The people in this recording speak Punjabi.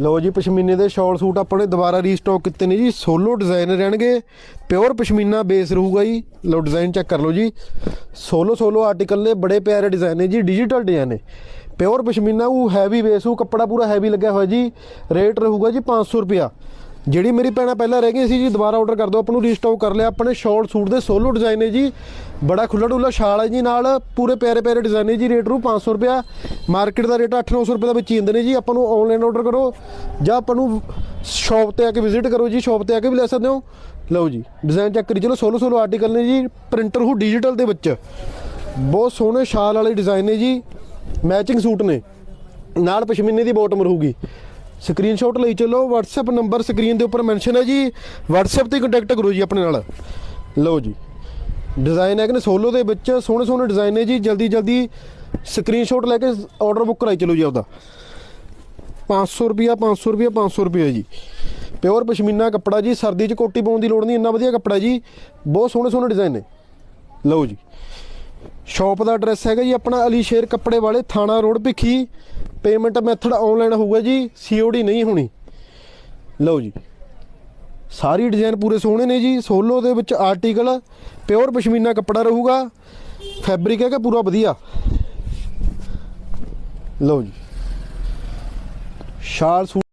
ਲਓ ਜੀ, ਪਸ਼ਮੀਨੇ ਦੇ ਸ਼ਾਲ ਸੂਟ ਆਪਣੇ ਦੁਬਾਰਾ ਰੀਸਟਾਕ ਕੀਤੇ ਨੇ ਜੀ। ਸੋਲੋ ਡਿਜ਼ਾਈਨ ਰਹਿਣਗੇ ਪਿਓਰ ਪਸ਼ਮੀਨਾ ਬੇਸ ਰਹੂਗਾ ਜੀ। ਲਓ ਡਿਜ਼ਾਈਨ ਚੈੱਕ ਕਰ ਲਓ ਜੀ। ਸੋਲੋ ਸੋਲੋ ਆਰਟੀਕਲ ਨੇ ਬੜੇ ਪਿਆਰੇ ਡਿਜ਼ਾਈਨ ਨੇ ਜੀ ਡਿਜੀਟਲ ਡਿਜ਼ਾਈਨ ਨੇ। ਪਿਓਰ ਪਸ਼ਮੀਨਾ, ਉਹ ਹੈਵੀ ਬੇਸ ਉਹ ਕੱਪੜਾ ਪੂਰਾ ਹੈਵੀ ਲੱਗਿਆ ਹੋਇਆ ਜੀ। ਰੇਟ ਰਹੂਗਾ ਜੀ 500 ਰੁਪਿਆ ਜਿਹੜੀ ਮੇਰੀ ਭੈਣਾਂ ਪਹਿਲਾਂ ਰਹਿ ਗਈ ਸੀ ਜੀ, ਦੁਬਾਰਾ ਆਰਡਰ ਕਰ ਦਿਓ, ਆਪਾਂ ਨੂੰ ਰੀਸਟਾਕ ਕਰ ਲਿਆ। ਆਪਣੇ ਸ਼ਾਰਟ ਸੂਟ ਦੇ ਸੋਲੋ ਡਿਜ਼ਾਈਨ ਹੈ ਜੀ। ਬੜਾ ਖੁੱਲਾ ਡੁੱਲਾ ਸ਼ਾਲ ਹੈ ਜੀ ਨਾਲ, ਪੂਰੇ ਪਿਆਰੇ ਪਿਆਰੇ ਡਿਜ਼ਾਈਨ ਹੈ ਜੀ, ਰੇਟ ਰੂ 500 ਰੁਪਿਆ ਮਾਰਕੀਟ ਦਾ ਰੇਟ 8-900 ਰੁਪਏ ਦਾ ਵਿੱਚ ਹੀ ਹੁੰਦੇ ਨੇ ਜੀ। ਆਪਾਂ ਨੂੰ ਆਨਲਾਈਨ ਆਰਡਰ ਕਰੋ, ਜਾਂ ਆਪਾਂ ਨੂੰ ਸ਼ਾਪ ਤੇ ਆ ਕੇ ਵਿਜ਼ਿਟ ਕਰੋ ਜੀ ਸ਼ਾਪ ਤੇ ਆ ਕੇ ਵੀ ਲੈ ਸਕਦੇ ਹੋ। ਲਓ ਜੀ ਡਿਜ਼ਾਈਨ ਚੈੱਕ ਕਰੀ, ਚਲੋ ਸੋਲੋ ਸੋਲੋ ਆਰਟੀਕਲ ਨੇ ਜੀ ਪ੍ਰਿੰਟਰ ਹੂ ਡਿਜੀਟਲ ਦੇ ਵਿੱਚ। ਬਹੁਤ ਸੋਹਣੇ ਸ਼ਾਲ ਵਾਲੇ ਡਿਜ਼ਾਈਨ ਨੇ ਜੀ ਮੈਚਿੰਗ ਸੂਟ ਨੇ। ਨਾਲ ਪਸ਼ਮੀਨੇ ਦੀ ਬਾਟਮ ਰਹੂਗੀ। ਸਕਰੀਨਸ਼ਾਟ ਲਈ ਚੱਲੋ, WhatsApp ਨੰਬਰ ਸਕਰੀਨ ਦੇ ਉੱਪਰ ਮੈਂਸ਼ਨ ਹੈ ਜੀ। WhatsApp ਤੇ ਕੰਟੈਕਟ ਕਰੋ ਜੀ ਆਪਣੇ ਨਾਲ। ਲਓ ਜੀ। ਡਿਜ਼ਾਈਨ ਹੈ ਕਿ ਸੋਲੋ ਦੇ ਵਿੱਚ ਸੋਹਣੇ ਸੋਹਣੇ ਡਿਜ਼ਾਈਨ ਨੇ ਜੀ। ਜਲਦੀ ਜਲਦੀ ਸਕਰੀਨਸ਼ਾਟ ਲੈ ਕੇ ਆਰਡਰ ਬੁੱਕ ਕਰਾਈ ਚਲੋ ਜੀ ਆਪਦਾ। 500 ਰੁਪਿਆ 500 ਰੁਪਿਆ 500 ਰੁਪਿਆ ਜੀ। ਪਿਓਰ ਪਸ਼ਮੀਨਾ ਕੱਪੜਾ ਜੀ। ਸਰਦੀ 'ਚ ਕੋਟੀ ਪਾਉਣ ਦੀ ਲੋੜ ਨਹੀਂ। ਇੰਨਾ ਵਧੀਆ ਕੱਪੜਾ ਜੀ। ਬਹੁਤ ਸੋਹਣੇ ਸੋਹਣੇ ਡਿਜ਼ਾਈਨ ਨੇ। ਲਓ ਜੀ। ਸ਼ਾਪ ਦਾ ਐਡਰੈਸ ਹੈਗਾ ਜੀ ਆਪਣਾ ਅਲੀ ਸ਼ੇਰ ਕੱਪੜੇ ਵਾਲੇ, Thana road Bhikhi. Payment method online ਹੋਊਗਾ ਜੀ ਸੀਓਡੀ ਨਹੀਂ ਹੋਣੀ। ਲਓ ਜੀ, ਸਾਰੀ ਡਿਜ਼ਾਈਨ ਪੂਰੇ ਸੋਹਣੇ ਨੇ ਜੀ, ਸੋਲੋ ਦੇ ਵਿੱਚ ਆਰਟੀਕਲ ਪਿਓਰ ਪਸ਼ਮੀਨਾ ਕੱਪੜਾ ਰਹੂਗਾ ਫੈਬਰਿਕ ਹੈਗਾ ਪੂਰਾ ਵਧੀਆ। ਲਓ ਜੀ, ਸ਼ਾਲ ਸੂਟ